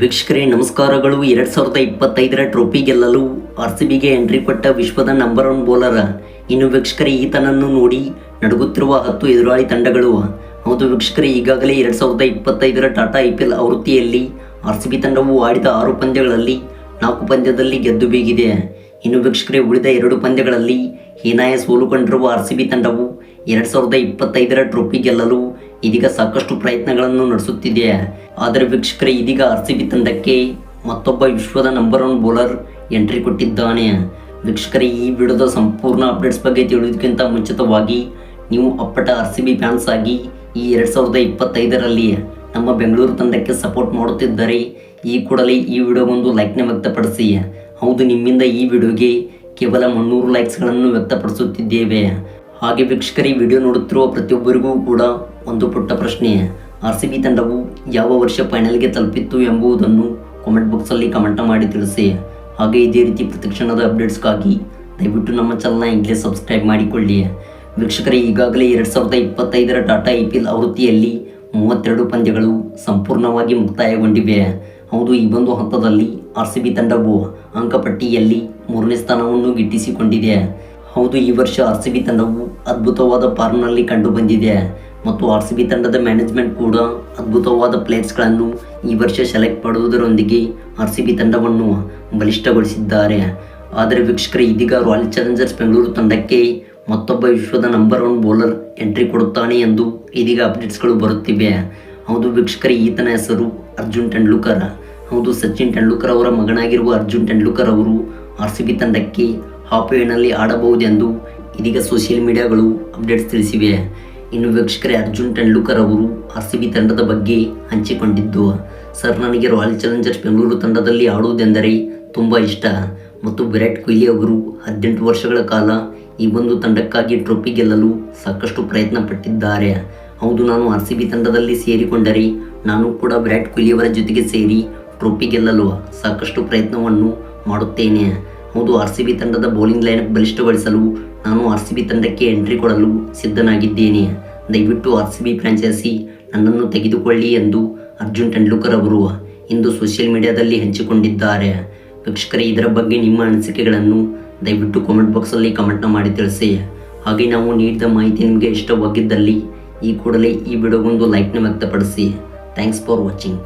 ವೀಕ್ಷಕರೇ, ನಮಸ್ಕಾರಗಳು. ಎರಡು ಸಾವಿರದ ಇಪ್ಪತ್ತೈದರ ಟ್ರೋಫಿ ಗೆಲ್ಲಲು ಆರ್ ಸಿ ಬಿಗೆ ಎಂಟ್ರಿ ಕೊಟ್ಟ ವಿಶ್ವದ ನಂಬರ್ ಒನ್ ಬೌಲರ್ ಇನ್ನು ವೀಕ್ಷಕರೇ, ಈತನನ್ನು ನೋಡಿ ನಡುಗುತ್ತಿರುವ ಹತ್ತು ಎದುರಾಳಿ ತಂಡಗಳು. ಹೌದು ವೀಕ್ಷಕರೇ, ಈಗಾಗಲೇ ಎರಡು ಸಾವಿರದ ಇಪ್ಪತ್ತೈದರ ಟಾಟಾ ಐ ಪಿ ಎಲ್ ಆವೃತ್ತಿಯಲ್ಲಿ ಆರ್ ಸಿ ಬಿ ತಂಡವು ಆಡಿದ ಆರು ಪಂದ್ಯಗಳಲ್ಲಿ ನಾಲ್ಕು ಪಂದ್ಯದಲ್ಲಿ ಗೆದ್ದು ಬೀಗಿದೆ. ಇನ್ನು ವೀಕ್ಷಕರೇ, ಉಳಿದ ಎರಡು ಪಂದ್ಯಗಳಲ್ಲಿ ಹೀನಾಯ ಸೋಲು ಕಂಡಿರುವ ಆರ್ ಸಿ ಬಿ ತಂಡವು ಎರಡ್ ಸಾವಿರದ ಇಪ್ಪತ್ತೈದರ ಟ್ರೋಫಿ ಗೆಲ್ಲಲು ಇದೀಗ ಸಾಕಷ್ಟು ಪ್ರಯತ್ನಗಳನ್ನು ನಡೆಸುತ್ತಿದೆ. ಆದರೆ ವೀಕ್ಷಕರೇ, ಇದೀಗ ಆರ್ ಸಿ ಬಿ ತಂಡಕ್ಕೆ ಮತ್ತೊಬ್ಬ ವಿಶ್ವದ ನಂಬರ್ ಒನ್ ಬೌಲರ್ ಎಂಟ್ರಿ ಕೊಟ್ಟಿದ್ದಾನೆ. ವೀಕ್ಷಕರೇ, ಈ ವಿಡಿಯೋದ ಸಂಪೂರ್ಣ ಅಪ್ಡೇಟ್ಸ್ ಬಗ್ಗೆ ತಿಳಿಯೋದಕ್ಕಿಂತ ಮುಂಚಿತವಾಗಿ ನೀವು ಅಪ್ಪಟ ಆರ್ ಸಿ ಬಿ ಫ್ಯಾನ್ಸ್ ಆಗಿ ಈ ಎರಡು ಸಾವಿರದ ಇಪ್ಪತ್ತೈದರಲ್ಲಿ ನಮ್ಮ ಬೆಂಗಳೂರು ತಂಡಕ್ಕೆ ಸಪೋರ್ಟ್ ಮಾಡುತ್ತಿದ್ದರೆ, ಈ ಕೂಡಲೇ ಈ ವಿಡಿಯೋಗೊಂದು ಲೈಕ್ನ ವ್ಯಕ್ತಪಡಿಸಿ. ಹೌದು, ನಿಮ್ಮಿಂದ ಈ ವಿಡಿಯೋಗೆ ಕೇವಲ ಮುನ್ನೂರು ಲೈಕ್ಸ್ಗಳನ್ನು ವ್ಯಕ್ತಪಡಿಸುತ್ತಿದ್ದೇವೆ. ಹಾಗೆ ವೀಕ್ಷಕರಿ ವಿಡಿಯೋ ನೋಡುತ್ತಿರುವ ಪ್ರತಿಯೊಬ್ಬರಿಗೂ ಕೂಡ ಒಂದು ಪುಟ್ಟ ಪ್ರಶ್ನೆ. ಆರ್ ಸಿ ಬಿ ತಂಡವು ಯಾವ ವರ್ಷ ಫೈನಲ್ಗೆ ತಲುಪಿತ್ತು ಎಂಬುದನ್ನು ಕಾಮೆಂಟ್ ಬಾಕ್ಸಲ್ಲಿ ಕಮೆಂಟ್ ಮಾಡಿ ತಿಳಿಸಿ. ಹಾಗೆ ಇದೇ ರೀತಿ ಪ್ರತಿಕ್ಷಣದ ಅಪ್ಡೇಟ್ಸ್ಗಾಗಿ ದಯವಿಟ್ಟು ನಮ್ಮ ಚಾನಲ್ನ ಈಗಲೇ ಸಬ್ಸ್ಕ್ರೈಬ್ ಮಾಡಿಕೊಳ್ಳಿ. ವೀಕ್ಷಕರೇ, ಈಗಾಗಲೇ ಎರಡು ಸಾವಿರದ ಇಪ್ಪತ್ತೈದರ ಟಾಟಾ ಐ ಪಿ ಎಲ್ ಆವೃತ್ತಿಯಲ್ಲಿ ಮೂವತ್ತೆರಡು ಪಂದ್ಯಗಳು ಸಂಪೂರ್ಣವಾಗಿ ಮುಕ್ತಾಯಗೊಂಡಿವೆ. ಹೌದು, ಈ ಒಂದು ಹಂತದಲ್ಲಿ ಆರ್ ಸಿ ಬಿ ತಂಡವು ಅಂಕಪಟ್ಟಿಯಲ್ಲಿ ಮೂರನೇ ಸ್ಥಾನವನ್ನು ಗಿಟ್ಟಿಸಿಕೊಂಡಿದೆ. ಹೌದು, ಈ ವರ್ಷ ಆರ್ ಸಿ ಬಿ ತಂಡವು ಅದ್ಭುತವಾದ ಫಾರ್ಮ್ನಲ್ಲಿ ಕಂಡು ಬಂದಿದೆ ಮತ್ತು ಆರ್ ಸಿ ಬಿ ತಂಡದ ಮ್ಯಾನೇಜ್ಮೆಂಟ್ ಕೂಡ ಅದ್ಭುತವಾದ ಪ್ಲೇಯರ್ಸ್ಗಳನ್ನು ಈ ವರ್ಷ ಸೆಲೆಕ್ಟ್ ಮಾಡುವುದರೊಂದಿಗೆ ಆರ್ ಸಿ ಬಿ ತಂಡವನ್ನು ಬಲಿಷ್ಠಗೊಳಿಸಿದ್ದಾರೆ. ಆದರೆ ವೀಕ್ಷಕರೇ, ಇದೀಗ ರಾಯಲ್ ಚಾಲೆಂಜರ್ಸ್ ಬೆಂಗಳೂರು ತಂಡಕ್ಕೆ ಮತ್ತೊಬ್ಬ ವಿಶ್ವದ ನಂಬರ್ ಒನ್ ಬೌಲರ್ ಎಂಟ್ರಿ ಕೊಡುತ್ತಾನೆ ಎಂದು ಇದೀಗ ಅಪ್ಡೇಟ್ಸ್ಗಳು ಬರುತ್ತಿವೆ. ಹೌದು ವೀಕ್ಷಕರ, ಈತನ ಹೆಸರು ಅರ್ಜುನ್ ತೆಂಡೂಲ್ಕರ್. ಹೌದು, ಸಚಿನ್ ತೆಂಡೂಲ್ಕರ್ ಅವರ ಮಗನಾಗಿರುವ ಅರ್ಜುನ್ ತೆಂಡೂಲ್ಕರ್ ಅವರು ಆರ್ ಸಿ ಬಿ ತಂಡಕ್ಕೆ ಹಾಫ್ ವೇನಲ್ಲಿ ಆಡಬಹುದೆಂದು ಇದೀಗ ಸೋಷಿಯಲ್ ಮೀಡಿಯಾಗಳು ಅಪ್ಡೇಟ್ಸ್ ತಿಳಿಸಿವೆ. ಇನ್ನು ವೀಕ್ಷಕರೇ, ಅರ್ಜುನ್ ತೆಂಡೂಲ್ಕರ್ ಅವರು ಆರ್ ಸಿ ಬಿ ತಂಡದ ಬಗ್ಗೆ ಹಂಚಿಕೊಂಡಿದ್ದು, ಸರ್, ನನಗೆ ರಾಯಲ್ ಚಾಲೆಂಜರ್ಸ್ ಬೆಂಗಳೂರು ತಂಡದಲ್ಲಿ ಆಡುವುದೆಂದರೆ ತುಂಬ ಇಷ್ಟ. ಮತ್ತು ವಿರಾಟ್ ಕೊಹ್ಲಿ ಅವರು ಹದಿನೆಂಟು ವರ್ಷಗಳ ಕಾಲ ಈ ಒಂದು ತಂಡಕ್ಕಾಗಿ ಟ್ರೋಫಿ ಗೆಲ್ಲಲು ಸಾಕಷ್ಟು ಪ್ರಯತ್ನ ಪಟ್ಟಿದ್ದಾರೆ ಹೌದು, ನಾನು ಆರ್ ಸಿ ಬಿ ತಂಡದಲ್ಲಿ ಸೇರಿಕೊಂಡರೆ ನಾನು ಕೂಡ ವಿರಾಟ್ ಕೊಹ್ಲಿಯವರ ಜೊತೆಗೆ ಸೇರಿ ಟ್ರೋಫಿ ಗೆಲ್ಲಲು ಸಾಕಷ್ಟು ಪ್ರಯತ್ನವನ್ನು ಮಾಡುತ್ತೇನೆ. ಹೌದು, ಆರ್ ಸಿ ಬಿ ತಂಡದ ಬೌಲಿಂಗ್ ಲೈನ್ ಬಲಿಷ್ಠಗೊಳಿಸಲು ನಾನು ಆರ್ ಸಿ ಬಿ ತಂಡಕ್ಕೆ ಎಂಟ್ರಿ ಕೊಡಲು ಸಿದ್ಧನಾಗಿದ್ದೇನೆ. ದಯವಿಟ್ಟು ಆರ್ ಸಿ ಬಿ ಫ್ರಾಂಚೈಸಿ ನನ್ನನ್ನು ತೆಗೆದುಕೊಳ್ಳಿ ಎಂದು ಅರ್ಜುನ್ ತೆಂಡೂಲ್ಕರ್ ಅವರು ಇಂದು ಸೋಷಿಯಲ್ ಮೀಡಿಯಾದಲ್ಲಿ ಹಂಚಿಕೊಂಡಿದ್ದಾರೆ. ವೀಕ್ಷಕರೇ, ಇದರ ಬಗ್ಗೆ ನಿಮ್ಮ ಅನಿಸಿಕೆಗಳನ್ನು ದಯವಿಟ್ಟು ಕಾಮೆಂಟ್ ಬಾಕ್ಸಲ್ಲಿ ಕಮೆಂಟ್ನ ಮಾಡಿ ತಿಳಿಸಿ. ಹಾಗೆ ನಾವು ನೀಡಿದ ಮಾಹಿತಿ ನಿಮಗೆ ಇಷ್ಟವಾಗಿದ್ದಲ್ಲಿ ಈ ಕೂಡಲೇ ಈ ವಿಡಿಯೋಗೊಂದು ಲೈಕ್ನ ವ್ಯಕ್ತಪಡಿಸಿ. Thanks for watching